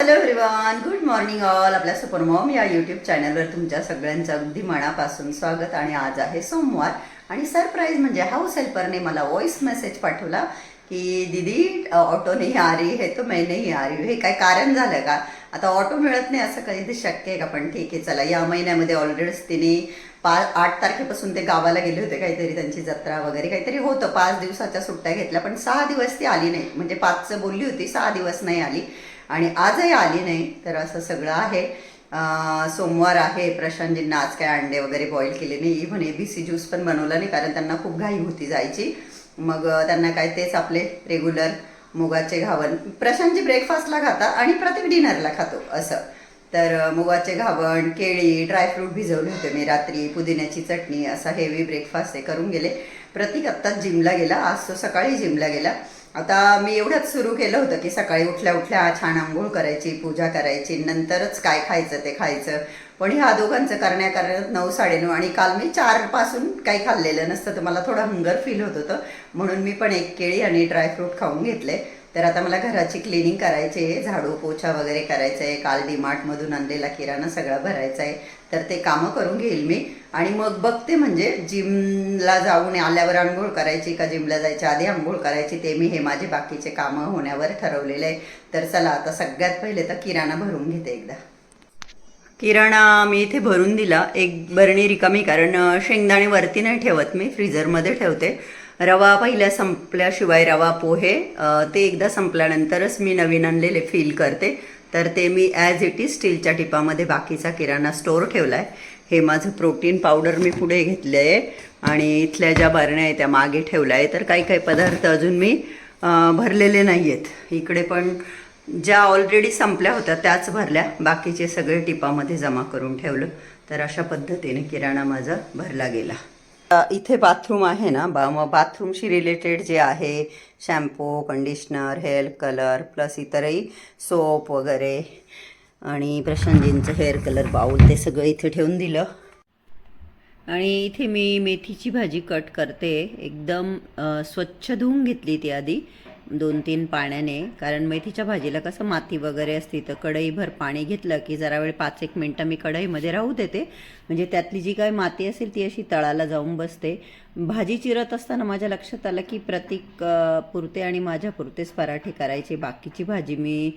Hello everyone good morning all आपल्या super mom या YouTube चॅनलवर तुमच्या सगळ्यांचं अगदी मनापासून स्वागत आणि आज आहे सोमवार. आणि सरप्राईज म्हणजे हाऊस हेल्परने मला व्हॉइस मेसेज पाठवला की दीदी ऑटो नाही आ रही है तो मैं नाही आ रही हे काय कारण झालं का? आता ऑटो मिळत नाही असं कधी शक्य आहे का? पण ठीक आहे चला. या महिन्यामध्ये ऑलरेडीच तिने पाच आठ तारखेपासून ते गावाला गेले होते काहीतरी. त्यांची जत्रा वगैरे काहीतरी होतं. पाच दिवसाच्या सुट्ट्या घेतल्या पण सहा दिवस ती आली नाही. म्हणजे पाचचं बोलली होती सहा दिवस नाही आली. आणि आजही आली नाही तर असं सगळं आहे. सोमवार आहे प्रशांतजींना आज काय अंडे वगैरे बॉईल केले नाही. Even A B C juice पण बनवला नाही कारण त्यांना खूप घाई होती जायची. मग त्यांना काय तेच आपले रेग्युलर मुगाचे घावन प्रशांतजी ब्रेकफास्टला खाता आणि प्रत्येक डिनरला खातो असं. तर मुगाचे घावण केळी ड्रायफ्रूट भिजवले होते मी रात्री पुदिन्याची चटणी असा हेवी ब्रेकफास्ट हे करून गेले. प्रतीक आत्ताच जिमला गेला. आज तो सकाळी जिमला गेला. आता मी एवढंच सुरू केलं होतं की सकाळी उठल्या उठल्या छान आंघोळ करायची पूजा करायची नंतरच काय खायचं ते खायचं. पण ह्या दोघांचं करण्या करण्यात नऊ साडेनऊ आणि काल मी चारपासून काही खाल्लेलं नसतं तर मला थोडं हंगर फील होत होतं. म्हणून मी पण एक केळी आणि ड्रायफ्रूट खाऊन घेतले. तर आता मला घराची क्लिनिंग करायची आहे झाडू पोछा वगैरे करायचं आहे काल डीमार्टमधून आणलेला किराणा सगळा भरायचा आहे. तर ते कामं करून घेईल मी. आणि मग बघते म्हणजे जिमला जाऊन आल्यावर आंघोळ करायची का जिमला जायच्या आधी आंघोळ करायची ते मी हे माझे बाकीचे कामं होण्यावर ठरवलेले आहे. तर चला आता सगळ्यात पहिले तर किराणा भरून घेते एकदा. किराणा मी इथे भरून दिला. एक बरणी रिकामी कारण शेंगदाणे वरती नाही ठेवत मी फ्रीझरमध्ये ठेवते. रवा पहिल्या संपल्याशिवाय रवा पोहे ते एकदा संपल्यानंतरच मी नवीन आणलेले फील करते. तर ते मी ॲज इट इज स्टीलच्या टिपामध्ये बाकीचा किराणा स्टोअर ठेवला आहे हे माझं प्रोटीन पावडर मी पुढे घेतलं आहे आणि इथल्या ज्या बरण्या आहेत त्या मागे ठेवल्या. आहे तर काही काही पदार्थ अजून मी भरलेले नाही आहेत इकडे पण ज्या ऑलरेडी संपल्या होत्या त्याच भरल्या. बाकीचे सगळे टिपामध्ये जमा करून ठेवलं. तर अशा पद्धतीने किराणा माझा भरला गेला. इथे बाथरूम आहे ना बा मग बाथरूमशी रिलेटेड जे आहे shampoo conditioner hair colour plus इतरही सोप वगैरे आणि प्रशांतजींचं हेअर कलर बाऊल ते सगळं इथे ठेवून दिलं. आणि इथे मी मेथीची भाजी कट करते. एकदम स्वच्छ धुवून घेतली ती आधी. दोन तीन पाण्याने कारण मेथीच्या भाजीला कसं माती वगैरे असते तर कढईभर पाणी घेतलं की जरा वेळ पाच एक मिनटं मी कढईमध्ये राहू देते. म्हणजे त्यातली जी काही माती असेल ती अशी तळाला जाऊन बसते. भाजी चिरत असताना माझ्या लक्षात आलं की प्रतीक पुरते आणि माझ्या पुरतेच पराठे करायचे. बाकीची भाजी मी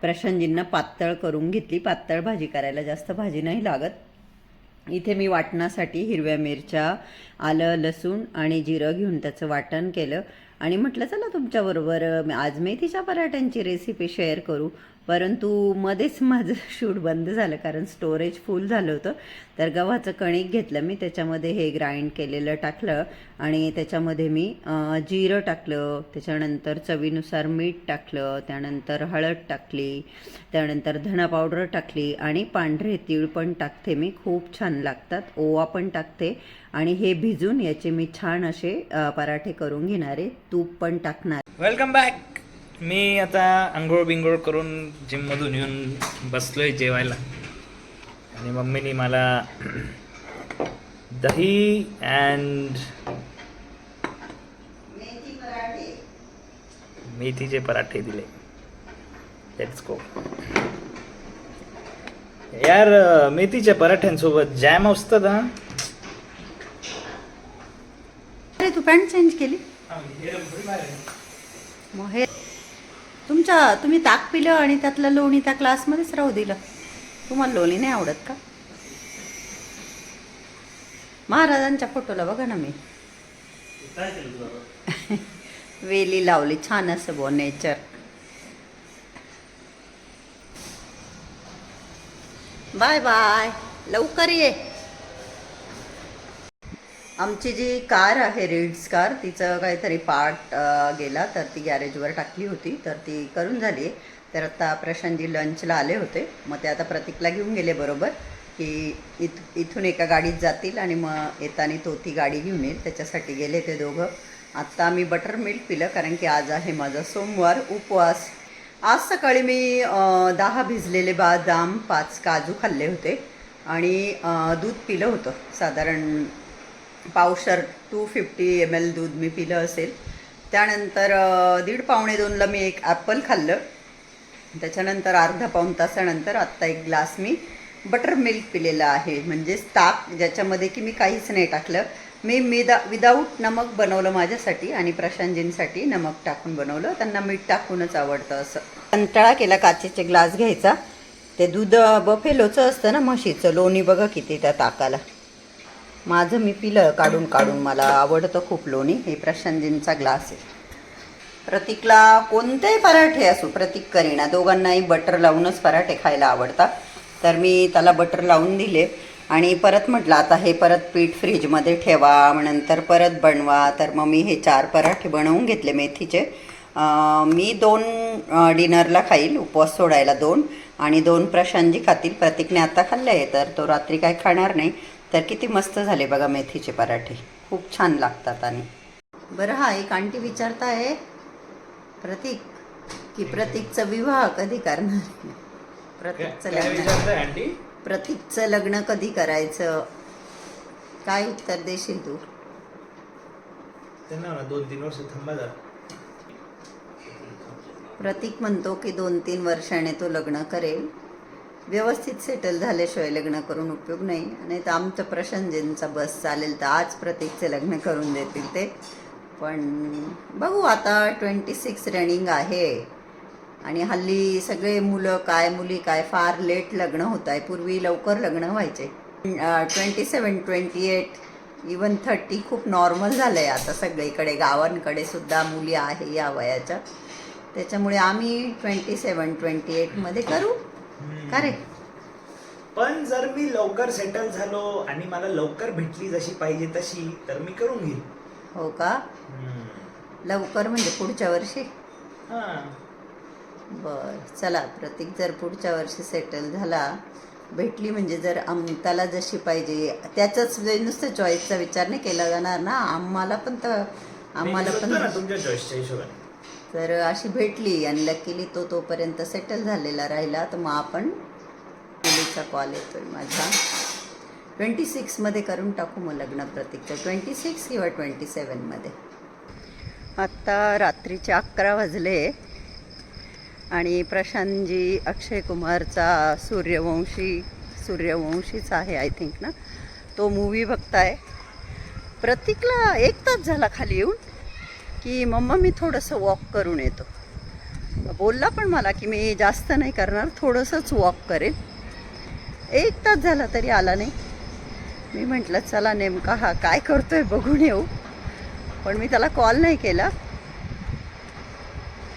प्रशांतजींना पातळ करून घेतली. पातळ भाजी करायला जास्त भाजी नाही लागत. इथे मी वाटणासाठी हिरव्या मिरच्या आलं लसूण आणि जिरं घेऊन त्याचं वाटण केलं. आणि म्हटलं चला तुमच्याबरोबर आज मेथीच्या पराठ्यांची रेसिपी शेअर करू. परंतु मध्येच माझं शूट बंद झालं कारण स्टोरेज फुल झालं होतं. तर गव्हाचं कणिक घेतलं मी त्याच्यामध्ये हे ग्राइंड केलेलं टाकलं आणि त्याच्यामध्ये मी जिरं टाकलं त्याच्यानंतर चवीनुसार मीठ टाकलं त्यानंतर हळद टाकली त्यानंतर धणा पावडर टाकली आणि पांढरे तीळ पण टाकते मी. खूप छान लागतात. ओवा पण टाकते आणि हे भिजून याचे मी छान असे पराठे करून घेणारे. तूप पण टाकणार. वेलकम बॅक मी आता आंघोळ बिंघोळ करून जिममधून येऊन बसलोय जेवायला. आणि मम्मीनी मला दही अँड मेथीचे पराठे दिले. लेट्स गो यार मेथीच्या पराठ्यांसोबत जॅम असतं ना? अरे तू पॅन्ट चेंज केली? मग हे तुमच्या तुम्ही ताक पिलं आणि त्यातलं लोणी त्या क्लासमध्येच राहू दिलं. तुम्हाला लोणी नाही आवडत का? महाराजांच्या फोटोला बघा ना मी. वेली लावली छान असं बो नेचर. बाय बाय लवकर ये. आमची जी कार आहे रेड्स कार तिचं काहीतरी पार्ट गेला तर ती गॅरेजवर टाकली होती तर ती करून झाली तर आता प्रशांतजी लंचला आले होते. मग ते आता प्रतीकला घेऊन गेले बरोबर की इथ इथून एका गाडीत जातील आणि मग येताना तो ती गाडी घेऊन येईल. त्याच्यासाठी गेले ते दोघं. आत्ता मी बटर मिल्क पिलं कारण की आज आहे माझा सोमवार उपवास. आज सकाळी मी दहा भिजलेले बदाम पाच काजू खाल्ले होते. आणि दूध पिलं होतं साधारण पावशर टू फिफ्टी एम एल दूध मी पिलं असेल. त्यानंतर दीड पावणे दोनला मी एक ॲपल खाल्लं. त्याच्यानंतर अर्धा पाऊण तासानंतर आत्ता एक ग्लास मी बटर मिल्क पिलेला आहे. म्हणजेच ताक ज्याच्यामध्ये की मी काहीच नाही टाकलं. मी मिदा विदाऊट नमक बनवलं माझ्यासाठी आणि प्रशांतजींसाठी नमक टाकून बनवलं. त्यांना मीठ टाकूनच आवडतं असं. कंटाळा केला काचेचे ग्लास घ्यायचा. ते दूध बफेलोचं असतं ना म्हशीचं लोणी बघा किती त्या ताकाला. माझं मी पिलं काढून काढून मला आवडतं खूप लोणी. हे प्रशांतजींचा ग्लास आहे. प्रतीकला कोणतेही पराठे असो प्रतीक करीना दोघांनाही बटर लावूनच पराठे खायला आवडतात. तर मी त्याला बटर लावून दिले आणि परत म्हटलं आता हे परत पीठ फ्रीजमध्ये ठेवा मग नंतर परत बनवा. तर मग मी हे चार पराठे बनवून घेतले मेथीचे. मी दोन डिनरला खाईल उपवास सोडायला दोन आणि दोन प्रशांजी खातील. प्रतीकने आता खाल्ले आहे तर तो रात्री काय खाणार नाही. तर किती मस्त झाले बघा मेथीचे पराठे. खूप छान लागतात आणि. बरं हा एक आंटी विचारताय. प्रतीक की प्रतीकचा विवाह कधी करणार? प्रतीकचं लग्न. प्रतीकचं लग्न कधी करायचं? काय उत्तर देशील तू? त्यांना दोन तीन वर्ष थांबा प्रतीक म्हणतो की दोन तीन वर्षाने तो लग्न करेल. व्यवस्थित सेटल झाल्याशिवाय लग्न करून उपयोग नाही. आणि तर आमचं प्रशांतजींचा बस चालेल तर आज प्रतीकचे लग्न करून देतील ते. पण बघू आता ट्वेंटी सिक्स रनिंग आहे. आणि हल्ली सगळे मुलं काय मुली काय फार लेट लग्न होत आहे पूर्वी लवकर लग्न व्हायचे. Twenty seven twenty eight even thirty खूप नॉर्मल झालं आहे आता सगळीकडे. गावांकडे सुद्धा मुली आहे या वयाच्या. त्याच्यामुळे आम्ही ट्वेंटी सेवन ट्वेंटी एटमध्ये करू. का रे पण जर मी लवकर सेटल झालो आणि मला लवकर भेटली जशी पाहिजे तशी तर मी करून घेईल. हो का? लवकर म्हणजे पुढच्या वर्षी? हा. बर चला प्रतीक जर पुढच्या वर्षी सेटल झाला भेटली म्हणजे जर आम त्याला जशी पाहिजे त्याच्याच वे- नुसतं चॉईसचा विचार नाही केला जाणार ना? आम्हाला पण तर आम्हाला पण तुमच्या चॉईसच्या हिशोबाने. तर अशी भेटली आणि लकीली तो तोपर्यंत सेटल झालेला राहिला. तर मग आपण मुलीचा कॉल येतोय माझा. ट्वेंटी सिक्समध्ये करून टाकू मग लग्न प्रतीकचं ट्वेंटी सिक्स किंवा ट्वेंटी सेवनमध्ये आत्ता रात्रीचे अकरा वाजले आणि प्रशांतजी अक्षय कुमारचा सूर्यवंशी सूर्यवंशीच आहे आय थिंक ना? तो मूवी बघताय. प्रतीकला एक तास झाला खाली येऊन. की मम्मा मी थोडंसं वॉक करून येतो. बोलला पण मला की मी जास्त नाही करणार थोडंसंच वॉक करेन. एक तास झाला तरी आला नाही. मी म्हटलं चला नेमका हा काय करतो आहे बघून येऊ. पण मी त्याला कॉल नाही केला.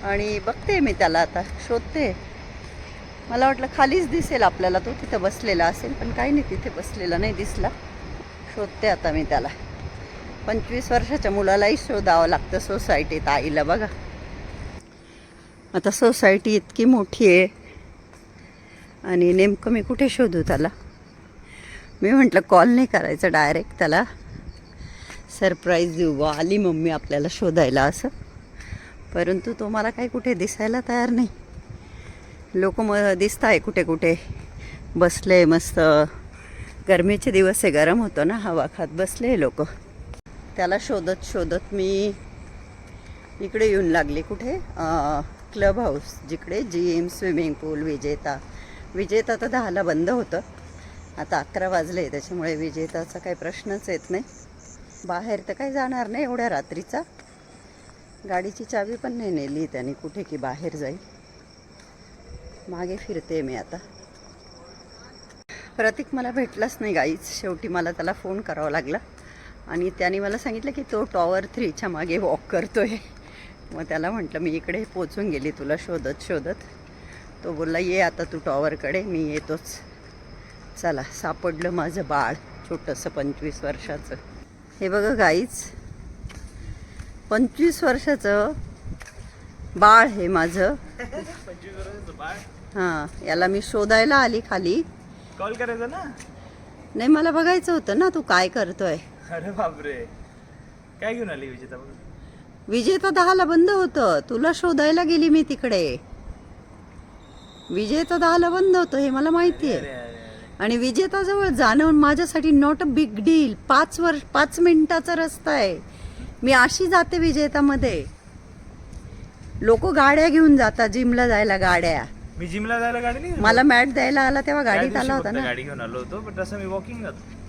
आणि बघते मी त्याला आता शोधते. मला वाटलं खालीच दिसेल आपल्याला तो तिथं बसलेला असेल पण काही नाही तिथे बसलेला नाही दिसला. शोधते आता मी त्याला. पंचवीस वर्षाच्या मुलालाही शोधावं लागतं सोसायटीत आईला बघा. आता सोसायटी इतकी मोठी आहे. आणि नेमकं मी कुठे शोधू त्याला? मी म्हटलं कॉल नाही करायचं डायरेक्ट त्याला. सरप्राईज देऊ बा आली मम्मी आपल्याला शोधायला असं. परंतु तो मला काही कुठे दिसायला तयार नाही. लोक म दिसत आहे कुठे कुठे. बसले मस्त. गरमीचे दिवस आहे गरम होतं ना हवा खात बसले लोक. त्याला शोधत शोधत मी इकडे येऊन लागले कुठे? क्लब हाऊस जिकडे जिम स्विमिंग पूल विजेता. विजेता तर दहाला बंद होतं. आता अकरा वाजले त्याच्यामुळे विजेताचा काही प्रश्नच येत नाही. बाहेर तर काही जाणार नाही एवढ्या रात्रीचा. गाडीची चावी पण नाही नेली त्याने कुठे की बाहेर जाईल. मागे फिरते मी आता. प्रतीक मला भेटलाच नाही गाईच. शेवटी मला त्याला फोन करावा लागला. आणि त्याने मला सांगितलं की तो टॉवर थ्रीच्या मागे वॉक करतोय. मग त्याला म्हटलं मी इकडे पोचून गेली तुला शोधत शोधत. तो बोलला ये आता तू टॉवरकडे मी येतोच. चला सापडलं माझं बाळ छोटंसं पंचवीस वर्षाचं. हे बघा गाईच पंचवीस वर्षाचं बाळ हे माझं. हां याला मी शोधायला आली खाली. कॉल करायचा ना? नाही मला बघायचं होतं ना तू काय करतोय. अरे बापरे. काय घेऊन आली विजेता विजेता दहाला बंद होतं. तुला शोधायला गेली मी तिकडे. विजेता दहाला बंद होतं हे मला माहिती अरे आहे. अरे अरे आणि विजेताजवळ जाणं माझ्यासाठी नॉट अ बिग डील पाच वर्ष पाच मिनिटाचा रस्ता आहे. मी अशी जाते विजेतामध्ये. लोक गाड्या घेऊन जातात जिमला जायला गाड्या. मी जिमला जायला गाडी नाही मला मॅट द्यायला आला तेव्हा गाडीत आला होता ना. गाडी घेऊन आलो होतो पण तसं मी वॉकिंग जातो.